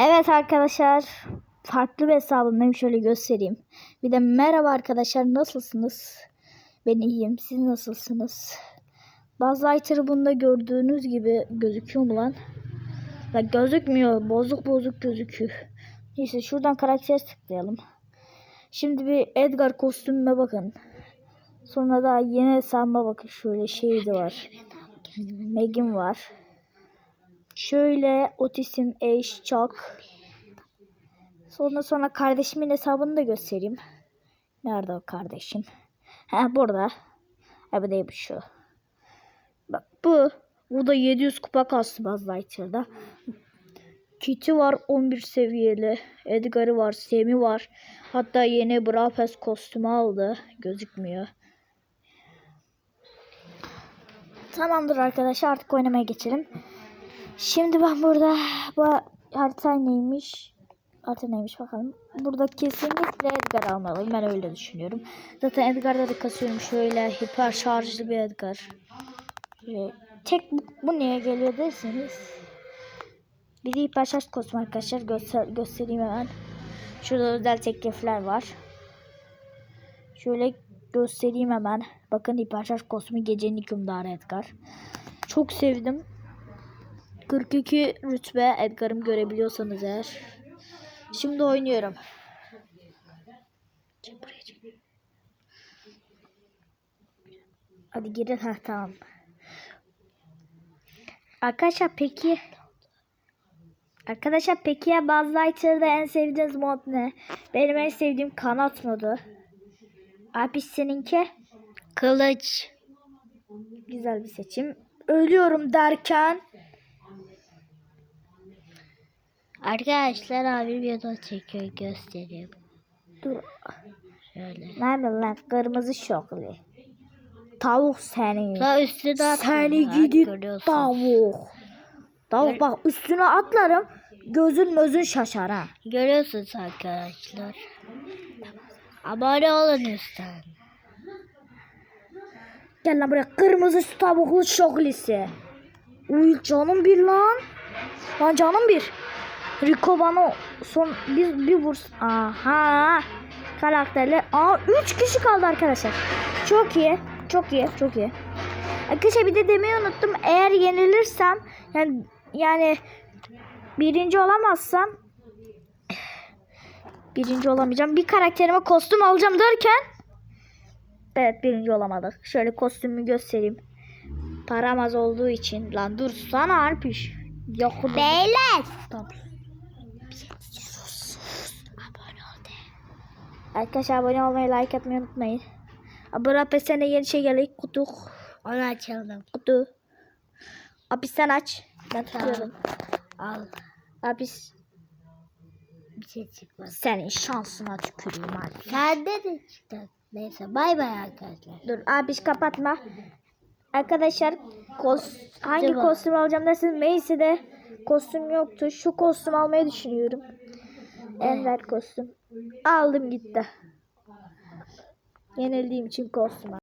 Evet arkadaşlar. Farklı bir hesabımdayım. Şöyle göstereyim. Bir de merhaba arkadaşlar. Nasılsınız? Ben iyiyim. Siz nasılsınız? Buzzlighter'ı bunda gördüğünüz gibi gözüküyor mu lan? Ya gözükmüyor. Bozuk bozuk gözüküyor. Neyse şuradan karakter tıklayalım. Şimdi bir Edgar kostümüme bakın. Sonra da yeni hesabıma bakın. Şöyle şey de var. Meg'im var. Şöyle otisim eş çok. Sonra sonra kardeşimin hesabını da göstereyim. Nerede o kardeşim? Ha burada. Ha bu bu şu. Bak bu. Bu da 700 kupa kastı Buzzlighter'da. Kitty var 11 seviyeli. Edgar'ı var. Sam'i var. Hatta yeni Brafes kostümü aldı. Gözükmüyor. Tamamdır arkadaşlar artık oynamaya geçelim. Şimdi ben burada bu harita neymiş? Harita neymiş bakalım. Burada kesinlikle Edgar almalıyım. Ben öyle düşünüyorum. Zaten Edgar'da da kasıyorum. Şöyle hiper şarjlı bir Edgar. Şöyle, tek bu, bu niye geliyor derseniz. Bir de hiper şarj kostüm arkadaşlar. Göster, göstereyim hemen. Şurada özel teklifler var. Şöyle göstereyim hemen. Bakın hiper şarj kostümü gecenin hükümdarı Edgar. Çok sevdim. 42 rütbe Edgar'ım görebiliyorsanız eğer. Şimdi oynuyorum. Hadi girin ha tamam. Arkadaşlar peki Arkadaşlar peki ya Buzzlighter'da en sevdiğiniz mod ne? Benim en sevdiğim kanat modu. Abi seninki? Kılıç. Güzel bir seçim. Ölüyorum derken Arkadaşlar abi video çekiyor göstereyim. dur Şöyle. nerede lan kırmızı şoklu. Tavuk seni. Daha üstüne Seni atıyorlar, gidip tavuk. Tavuk bak üstüne atlarım. Gözün mözün şaşar ha. Görüyorsunuz arkadaşlar. Abone olun lütfen. Gel lan buraya kırmızı tavuklu şoklisi. Uy canım bir lan. Lan canım bir. Rico bana son bir, bir vursun. Aha. Karakterli. Aa 3 kişi kaldı arkadaşlar. Çok iyi. Çok iyi. Çok iyi. Arkadaşlar bir de demeyi unuttum. Eğer yenilirsem yani yani birinci olamazsam birinci olamayacağım. Bir karakterime kostüm alacağım derken Evet birinci olamadık. Şöyle kostümü göstereyim. Param az olduğu için. Lan dur sana Alpiş. Yok Beyler. Tamam. Abone ol de. Arkadaşlar abone olmayı like atmayı unutmayın. Abone pesene yeni şey geldi. Kutu. Onu açalım. Kutu. Abi sen aç. Ben tutuyorum. Al. Abi Bir şey çıkmaz. senin şansına tüküreyim abi. Sende de çıktı. Neyse bay bay arkadaşlar. Dur abi kapatma. Arkadaşlar kos hangi Acaba- kostüm alacağım derseniz Macy'de kostüm yoktu. Şu kostüm almayı düşünüyorum. Enver kostüm. Aldım gitti. Yenildiğim için kostüm.